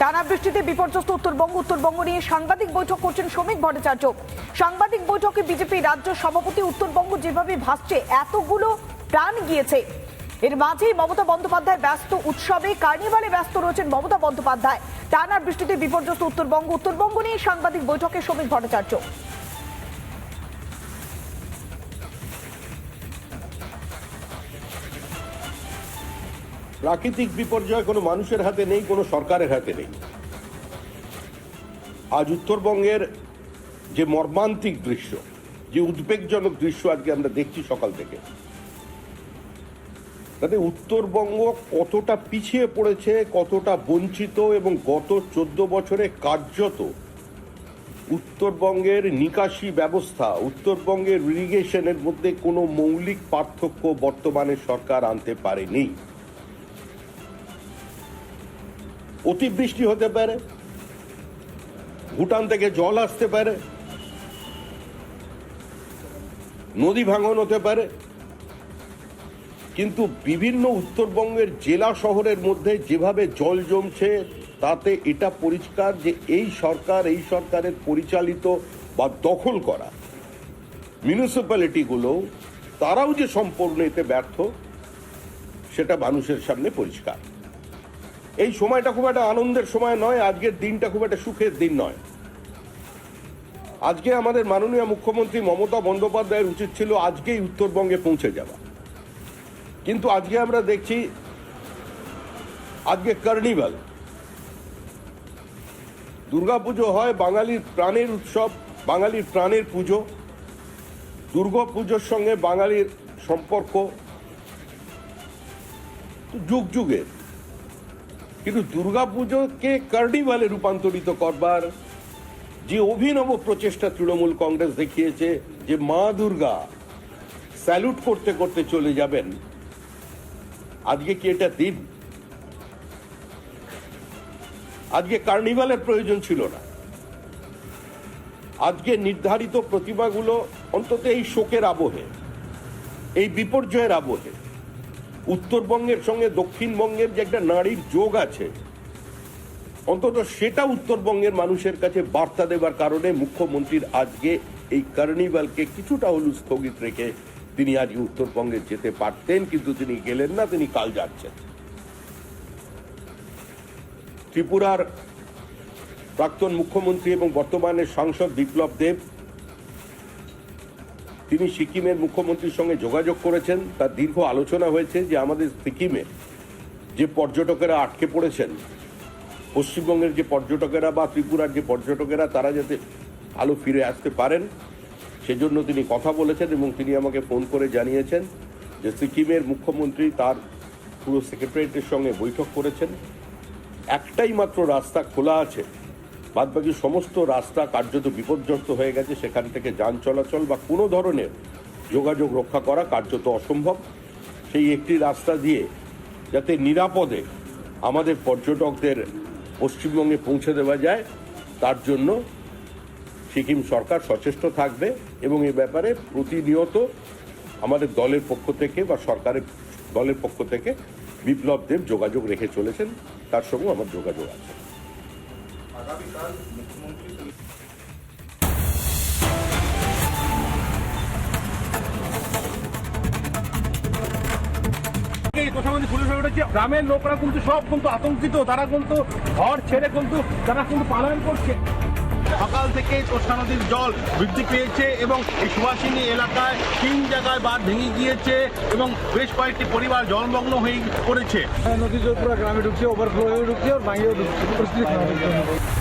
টানা বৃষ্টিতে বিপর্যস্ত উত্তরবঙ্গ উত্তরবঙ্গ নিয়ে সাংবাদিক বৈঠক করছেন শ্রমিক ভট্টাচার্য। সাংবাদিক বৈঠকে বিজেপি রাজ্য সভাপতি উত্তরবঙ্গ যেভাবে ভাসছে, এতগুলো প্রাণ গিয়েছে। এর মাঝেই মমতা বন্দ্যোপাধ্যায় ব্যস্ত উৎসবে, কার্নিভালে ব্যস্ত রয়েছেন মমতা বন্দ্যোপাধ্যায়। টানা বৃষ্টিতে বিপর্যস্ত উত্তরবঙ্গ উত্তরবঙ্গ নিয়ে সাংবাদিক বৈঠকে শ্রমিক ভট্টাচার্য। প্রাকৃতিক বিপর্যয় কোনো মানুষের হাতে নেই, কোনো সরকারের হাতে নেই। আজ উত্তরবঙ্গের যে মর্মান্তিক দৃশ্য, যে উদ্বেগজনক দৃশ্য আজকে আমরা দেখছি সকাল থেকে, তাতে উত্তরবঙ্গ কতটা পিছিয়ে পড়েছে, কতটা বঞ্চিত এবং গত চোদ্দ বছরে কার্যত উত্তরবঙ্গের নিকাশি ব্যবস্থা, উত্তরবঙ্গের ইরিগেশনের মধ্যে কোনো মৌলিক পার্থক্য বর্তমানে সরকার আনতে পারেনি। অতিবৃষ্টি হতে পারে, ভুটান থেকে জল আসতে পারে, নদী ভাঙন হতে পারে, কিন্তু বিভিন্ন উত্তরবঙ্গের জেলা শহরের মধ্যে যেভাবে জল জমছে, তাতে এটা পরিষ্কার যে এই সরকার, এই সরকারের পরিচালিত বা দখল করা মিউনিসিপ্যালিটিগুলো তারাও যে সম্পূর্ণ এতে ব্যর্থ, সেটা মানুষের সামনে পরিষ্কার। এই সময়টা খুব একটা আনন্দের সময় নয়, আজকের দিনটা খুব একটা সুখের দিন নয়। আজকে আমাদের মাননীয় মুখ্যমন্ত্রী মমতা বন্দ্যোপাধ্যায়ের উচিত ছিল আজকেই উত্তরবঙ্গে পৌঁছে যাওয়া। কিন্তু আজকে আমরা দেখছি, আজকে কার্নিভাল। দুর্গাপুজো হয় বাঙালির প্রাণের উৎসব, বাঙালির প্রাণের পুজো। দুর্গা পুজোর সঙ্গে বাঙালির সম্পর্ক। যুগ যুগের। কিন্তু দুর্গাপুজোকে কার্নিভালে রূপান্তরিত করবার যে অভিনব প্রচেষ্টা তৃণমূল কংগ্রেস দেখিয়েছে যে মা দুর্গা স্যালুট করতে করতে চলে যাবেন, আজকে কি এটা দিন? আজকে কার্নিভালের প্রয়োজন ছিল না। আজকে নির্ধারিত প্রতিমাগুলো অন্তত এই শোকের আবহে, এই বিপর্যয়ের আবহে উত্তরবঙ্গের সঙ্গে দক্ষিণবঙ্গের যে একটা নারীর যোগ আছে, অন্তত সেটা উত্তরবঙ্গের মানুষের কাছে বার্তা দেবার কারণে মুখ্যমন্ত্রীর আজকে এই কার্নিভালকে কিছুটা হলু স্থগিত রেখে তিনি আজকে উত্তরবঙ্গে যেতে পারতেন, কিন্তু তিনি গেলেন না, তিনি কাল যাচ্ছেন। ত্রিপুরার প্রাক্তন মুখ্যমন্ত্রী এবং বর্তমানে সাংসদ বিপ্লব দেব তিনি সিকিমের মুখ্যমন্ত্রীর সঙ্গে যোগাযোগ করেছেন। তার দীর্ঘ আলোচনা হয়েছে যে আমাদের সিকিমে যে পর্যটকেরা আটকে পড়েছেন, পশ্চিমবঙ্গের যে পর্যটকেরা বা ত্রিপুরার যে পর্যটকেরা, তারা যাতে ভালো ফিরে আসতে পারেন, সেজন্য তিনি কথা বলেছেন এবং তিনি আমাকে ফোন করে জানিয়েছেন যে সিকিমের মুখ্যমন্ত্রী তার পুরো সেক্রেটারিয়েটের সঙ্গে বৈঠক করেছেন। একটাই মাত্র রাস্তা খোলা আছে বাদবাকি সমস্ত রাস্তা কার্যত বিপর্যস্ত হয়ে গেছে, সেখান থেকে যান চলাচল বা কোনো ধরনের যোগাযোগ রক্ষা করা কার্যত অসম্ভব। সেই একটি রাস্তা দিয়ে যাতে নিরাপদে আমাদের পর্যটকদের পশ্চিমবঙ্গে পৌঁছে দেওয়া যায়, তার জন্য সিকিম সরকার সচেষ্ট থাকবে এবং এ ব্যাপারে প্রতিনিয়ত আমাদের দলের পক্ষ থেকে বা সরকারের দলের পক্ষ থেকে বিপ্লব দেব যোগাযোগ রেখে চলেছেন, তার সঙ্গেও আমার যোগাযোগ আছে। পুলিশ উঠেছে গ্রামের লোকরা কিন্তু সব কিন্তু আতঙ্কিত। তারা কিন্তু ঘর ছেড়ে কিন্তু তারা কিন্তু পালায়ন করছে। সকাল থেকে তোষা নদীর জল বৃদ্ধি পেয়েছে এবং এই সুভাষিনী এলাকায় তিন জায়গায় বাঁধ ভেঙে গিয়েছে এবং বেশ কয়েকটি পরিবার জলমগ্ন হয়ে পড়েছে। নদী জল পুরো গ্রামে ঢুকছে ওভারফ্লো হয়ে ঢুকছে আর বাইরেও ঢুকছে। পরিস্থিতি